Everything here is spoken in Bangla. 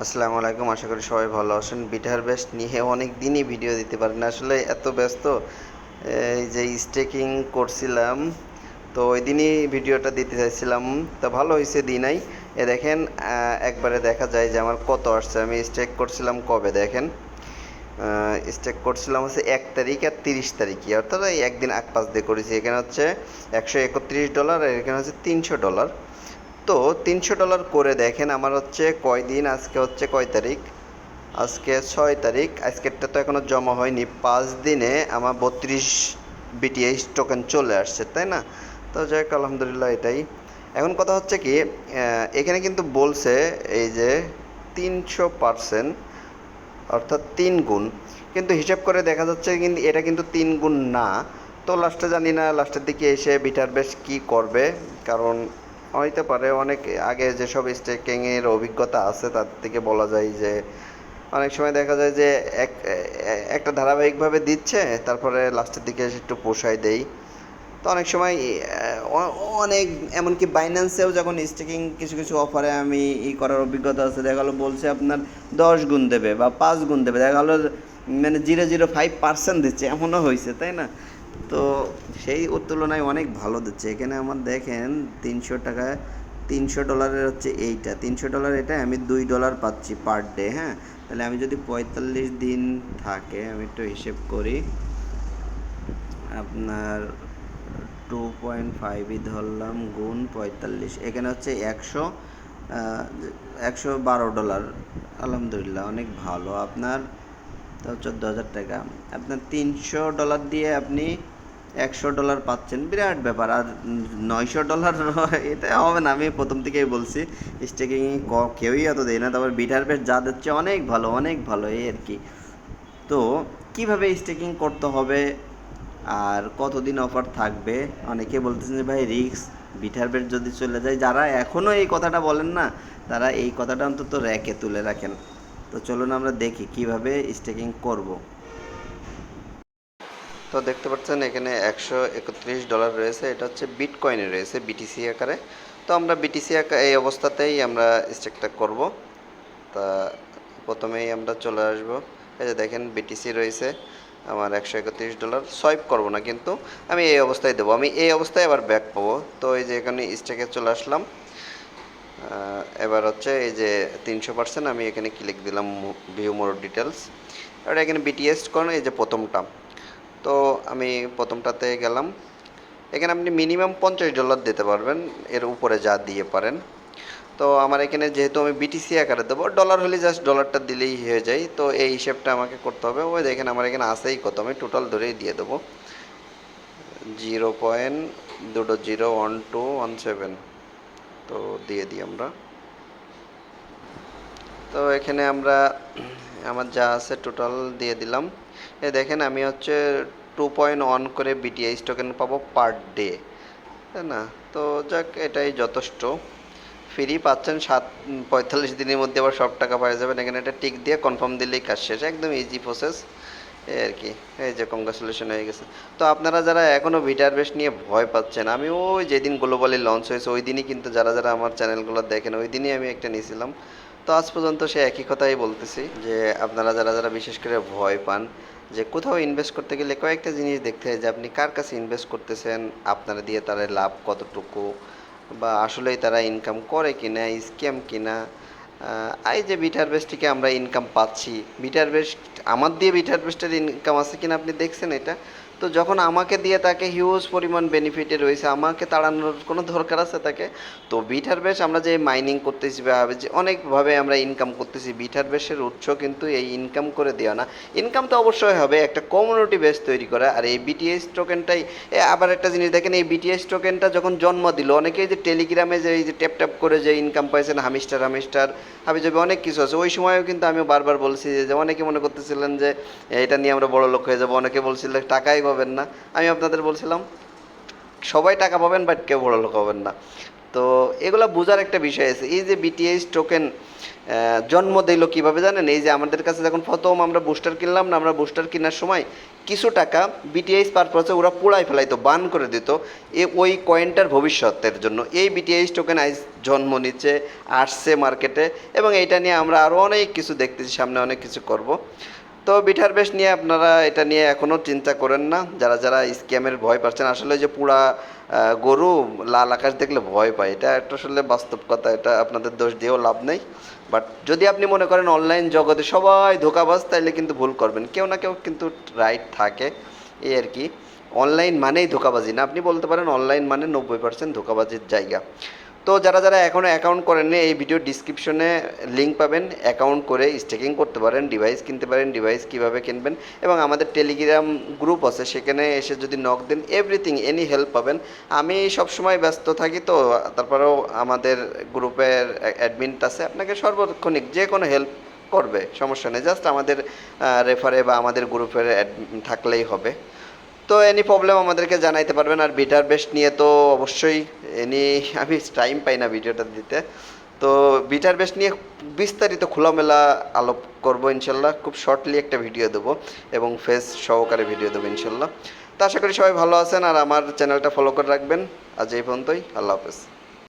আসসালামু আলাইকুম, আশা করি সবাই ভালো আছেন। বিটার বেস্ট নিয়ে অনেক দিনই ভিডিও দিতে পারি না। আসলে এত ব্যস্ত, এই যে স্টেকিং করছিলাম, তো ওই দিনই ভিডিওটা দিতে চাইছিলাম। তো ভালো হয়েছে দিনাই এ দেখেন একবারে দেখা যায় যে আমার কত আসছে। আমি স্টেক করছিলাম কবে, দেখেন। স্টেক করছিলাম হচ্ছে এক তারিখ আর তিরিশ তারিখে অর্থাৎ একদিন আগ পাশ দিয়ে করেছি। এখানে হচ্ছে একশো একত্রিশ ডলার আর এখানে হচ্ছে তিনশো ডলার তো তিনশো ডলার করে দেখেন আমার হচ্ছে কয় দিন, আজকে হচ্ছে কয় তারিখ? আজকে ছয় তারিখ, আজকেরটা তো এখনও জমা হয়নি। পাঁচ দিনে আমার বত্রিশ বিটিএইচ টোকেন চলে আসছে, তাই না? তো যাই হোক, আলহামদুলিল্লাহ এটাই। এখন কথা হচ্ছে কি এখানে কিন্তু বলছে এই যে তিনশো পার্সেন্ট, অর্থাৎ তিন গুণ। কিন্তু হিসাব করে দেখা যাচ্ছে কিন্তু এটা কিন্তু তিন গুণ না। তো লাস্টে জানি না লাস্টের দিকে এসে বিটার বেশ কি করবে? কারণ হইতে পারে, অনেক আগে যেসব স্টেকিংয়ের অভিজ্ঞতা আছে, তার থেকে বলা যায় যে, অনেক সময় দেখা যায় যে, এক, একটা ধারাবাহিকভাবে দিচ্ছে, তারপরে লাস্টের দিকে এসে একটু পোষায় দেই। তো অনেক সময় অনেক, এমনকি বাইন্যান্সেও যখন স্টেকিং কিছু কিছু অফারে আমি ই করার অভিজ্ঞতা আছে, দেখা গেলো বলছে আপনার দশ গুণ দেবে বা পাঁচ গুণ দেবে, দেখা গেলো মানে জিরো জিরো ফাইভ পার্সেন্ট দিচ্ছে, এমনও হয়েছে তাই না? তো সেই ওর তুলনায় অনেক ভালো দিচ্ছে। এখানে আমার দেখেন তিনশো টাকা, তিনশো ডলারের হচ্ছে এইটা। তিনশো ডলার এটা, আমি দুই ডলার পাচ্ছি পার ডে হ্যাঁ? তাহলে আমি যদি পঁয়তাল্লিশ দিন থাকে, আমি একটু হিসেব করি। আপনার টু পয়েন্ট ফাইভই ধরলাম, গুণ পঁয়তাল্লিশ। এখানে হচ্ছে একশো একশো বারো ডলার। আলহামদুলিল্লাহ, অনেক ভালো। আপনার চোদ্দ হাজার টাকা। আপনার তিনশো ডলার দিয়ে আপনি একশো ডলার পাচ্ছেন, বিরাট ব্যাপার। আর নয়শো ডলার এটা হবে না, আমি প্রথম থেকেই বলছি স্টেকিং কেউই অত দেয় না, তারপর বিটার বেশ যা দিচ্ছে অনেক ভালো অনেক ভালো, এই আর কি। তো কীভাবে স্টেকিং করতে হবে আর কতদিন অফার থাকবে? অনেকে বলতেছেন যে, ভাই রিক্স বিটার বেড যদি চলে যায়, যারা এখনও এই কথাটা বলেন না, তারা এই কথাটা অন্তত র্যাকে তুলে রাখেন। তো চলুন আমরা দেখি কীভাবে স্টেকিং করব। তো দেখতে পাচ্ছেন এখানে একশো একত্রিশ ডলার রয়েছে। এটা হচ্ছে বিটকয়েনে রয়েছে বিটিসি আকারে। তো আমরা বিটিসি আকার এই অবস্থাতেই আমরা স্টেকটা করব। তা প্রথমেই আমরা চলে আসব। এই যে দেখেন বিটিসি রয়েছে, আমার একশো একত্রিশ ডলার। সোয়াইপ করব না কিন্তু, আমি এই অবস্থায় দেবো। আমি এই অবস্থায় আবার ব্যাক পাবো। তো এই যে এখানে স্টেকে চলে আসলাম। এবার হচ্ছে এই যে তিনশো পার্সেন্ট, আমি এখানে ক্লিক দিলাম ভিউ মোর ডিটেলস আর এখানে বিটিএস কোন এই যে প্রথমটা। তো আমি প্রথমটাতে গেলাম। এখানে আপনি মিনিমাম পঞ্চাশ ডলার দিতে পারবেন, এর উপরে যা দিয়ে পারেন। তো আমার এখানে যেহেতু আমি বিটিসি আকারে দেবো ডলার হলে জাস্ট ডলারটা দিলেই হয়ে যায়। তো এই হিসেবটা আমাকে করতে হবে। ওই দেখেন, আমার এখানে আসেই কত, আমি টোটাল ধরেই দিয়ে দেবো। জিরো পয়েন্ট দুটো zero one two one seven. তো দিয়ে দিই আমরা। তো এখানে আমরা আমার যা আছে টোটাল দিয়ে দিলাম। এ দেখেন আমি হচ্ছে টু পয়েন্ট ওয়ান করে বিটিআইস টোকেন পাবো পার ডে তাই না? তো যাক, এটাই যথেষ্ট। ফ্রি পাচ্ছেন সাত, পঁয়তাল্লিশ দিনের মধ্যে আবার সব টাকা পাওয়া যাবেন এখানে একটা টিক দিয়ে কনফার্ম দিলেই কাজ শেষ। একদম ইজি প্রসেস এই আর কি, এই যে কংগ্রাচুলেশন হয়ে গেছে। তো আপনারা যারা এখনও ভিটার বেশ নিয়ে ভয় পাচ্ছেন, আমি ওই যেদিন গ্লোবালি লঞ্চ হয়েছে, ওই দিনই কিন্তু যারা যারা আমার চ্যানেলগুলো দেখেন, ওই দিনই আমি একটা নিয়েছিলাম। তো আজ পর্যন্ত সে একই কথাই বলতেছি, যে আপনারা যারা যারা বিশেষ করে ভয় পান, যে কোথাও ইনভেস্ট করতে গেলে কয়েকটা জিনিস দেখতে হয়, যে আপনি কার কাছে ইনভেস্ট করতেছেন, আপনারা দিয়ে তারা লাভ কতটুকু, বা আসলেই তারা ইনকাম করে কি না স্ক্যাম কি না এই যে বিটার বেস্ট থেকে আমরা ইনকাম পাচ্ছি বিটার বেস্ট আমার দিয়ে বিটার বেস্টের ইনকাম আছে কিনা আপনি দেখছেন এটা? তো যখন আমাকে দিয়ে তাকে হিউজ পরিমাণ বেনিফিটে রয়েছে, আমাকে তাড়ানোর কোনো দরকার আছে তাকে? তো বিটার বেশ আমরা যে মাইনিং করতেছি বা যে অনেকভাবে আমরা ইনকাম করতেছি, বিটার বেশের উৎস কিন্তু এই ইনকাম করে দেওয়া না। ইনকাম তো অবশ্যই হবে, একটা কমিউনিটি বেস তৈরি করা। আর এই বিটিএস টোকেনটাই আবার একটা জিনিস দেখেন, এই বিটিএস টোকেনটা যখন জন্ম দিল, অনেকেই যে টেলিগ্রামে যে এই যে ট্যাপ ট্যাপ করে যে ইনকাম পাইছেন, হামিস্টার হামিস্টার হাবিজাবি অনেক কিছু আছে। ওই সময়ও কিন্তু আমি বারবার বলছি যে অনেকে মনে করতেছিলেন যে এটা নিয়ে আমরা বড় লোক হয়ে যাব। অনেকে বলছিল, টাকাই পাবেন না। আমি আপনাদের বলছিলাম, সবাই টাকা পাবেন বাট কেউ বড় লোক হবেন না। তো এগুলো বোঝার একটা বিষয় আছে। এই যে বিটিএস টোকেন জন্ম দিল কীভাবে জানেন? এই যে আমাদের কাছে যখন প্রথম আমরা বুস্টার কিনলাম না, আমরা বুস্টার কেনার সময় কিছু টাকা বিটিএস পারপাসে ওরা পোড়াই ফেলাইতো বান করে দিত এ ওই কয়েনটার ভবিষ্যতের জন্য। এই বিটিএস টোকেন আইজ জন্ম নিচ্ছে, আসছে মার্কেটে এবং এইটা নিয়ে আমরা আরও অনেক কিছু দেখতেছি, সামনে অনেক কিছু করব। তো বিঠার বেশ নিয়ে আপনারা এটা নিয়ে এখনও চিন্তা করেন না। যারা যারা স্ক্যামের ভয় পাচ্ছেন, আসলে যে পুরা গরু, লাল আকাশ দেখলে ভয় পায়। এটা একটা আসলে বাস্তব কথা, এটা আপনাদের দোষ দিয়েও লাভ নেই। বাট যদি আপনি মনে করেন অনলাইন জগতে সবাই ধোকাবাজ, তাইলে কিন্তু ভুল করবেন। কেউ না কেউ কিন্তু রাইট থাকে এই আর কি। অনলাইন মানেই ধোকাবাজি না। আপনি বলতে পারেন অনলাইন মানে নব্বই পার্সেন্ট ধোকাবাজির জায়গা। তো যারা যারা এখনও অ্যাকাউন্ট করেননি, এই ভিডিও ডিসক্রিপশনে লিঙ্ক পাবেন। অ্যাকাউন্ট করে স্টেকিং করতে পারেন ডিভাইস কিনতে পারেন ডিভাইস কীভাবে কিনবেন এবং আমাদের টেলিগ্রাম গ্রুপ আছে, সেখানে এসে যদি নক দেন এভরিথিং এনি হেল্প পাবেন। আমি সবসময় ব্যস্ত থাকি তো, তারপরেও আমাদের গ্রুপের অ্যাডমিন আছে, আপনাকে সর্বক্ষণিক যে কোনো হেল্প করবে, সমস্যা নেই। জাস্ট আমাদের রেফারে বা আমাদের গ্রুপের থাকলেই হবে। তো এনি প্রবলেম আমাদেরকে জানাইতে পারবেন, আর বিটার বেস্ট নিয়ে তো অবশ্যই এনি আমি টাইম পাই না ভিডিওটা দিতে। তো বিটার বেস্ট নিয়ে বিস্তারিত খোলামেলা আলোপ করব ইনশাল্লাহ, খুব শর্টলি একটা ভিডিও দেবো এবং ফেস সহকারে ভিডিও দেবো ইনশাল্লাহ। তো আশা করি সবাই ভালো আছেন, আর আমার চ্যানেলটা ফলো করে রাখবেন। আজ এই পর্যন্তই, আল্লাহ হাফেজ।